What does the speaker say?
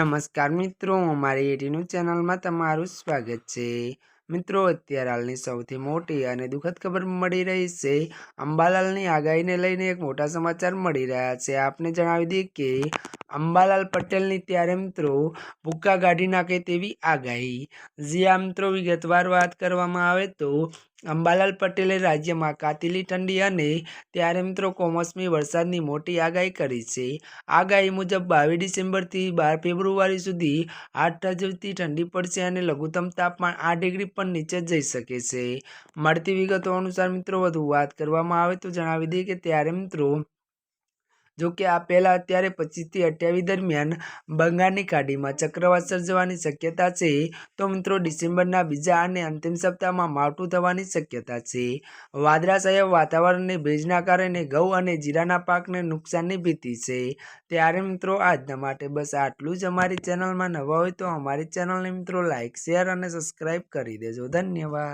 નમસ્કાર મિત્રો અમારી એટીનું ચેનલમાં તમારું સ્વાગત છે. મિત્રો, અત્યારે હાલની સૌથી મોટી અને દુઃખદ ખબર મળી રહી છે. અંબાલાલની આગાહીને લઈને એક મોટા સમાચાર મળી રહ્યા છે. આપને જણાવી દઈએ કે અંબાલાલ પટેલની ત્યારે મિત્રો ભૂક્કા કાઢી નાખે તેવી આગાહી. જ્યાં મિત્રો, વિગતવાર વાત કરવામાં આવે તો અંબાલાલ પટેલે રાજ્યમાં કાતિલી ઠંડી અને ત્યારે મિત્રો કોમોસમી વરસાદની મોટી આગાહી કરી છે. આગાહી મુજબ બાવીસ ડિસેમ્બરથી બાર ફેબ્રુઆરી સુધી આઠ અજબથી ઠંડી પડશે અને લઘુત્તમ તાપમાન આઠ ડિગ્રી પણ નીચે જઈ શકે છે. મળતી વિગતો અનુસાર મિત્રો, વધુ વાત કરવામાં આવે તો જણાવી દઈએ કે ત્યારે મિત્રો જો કે આ પહેલાં, અત્યારે પચીસથી અઠ્યાવીસ દરમિયાન બંગાળની ખાડીમાં ચક્રવાત સર્જવાની શક્યતા છે. તો મિત્રો, ડિસેમ્બરના બીજા અને અંતિમ સપ્તાહમાં માવઠું થવાની શક્યતા છે. સાહેબ અને ભેજના કારણે ઘઉં અને જીરાના પાકને નુકસાનની ભીતિ છે. ત્યારે મિત્રો, આજના માટે બસ આટલું જ. અમારી ચેનલમાં નવા હોય તો અમારી ચેનલને મિત્રો લાઇક શેર અને સબસ્ક્રાઈબ કરી દેજો. ધન્યવાદ.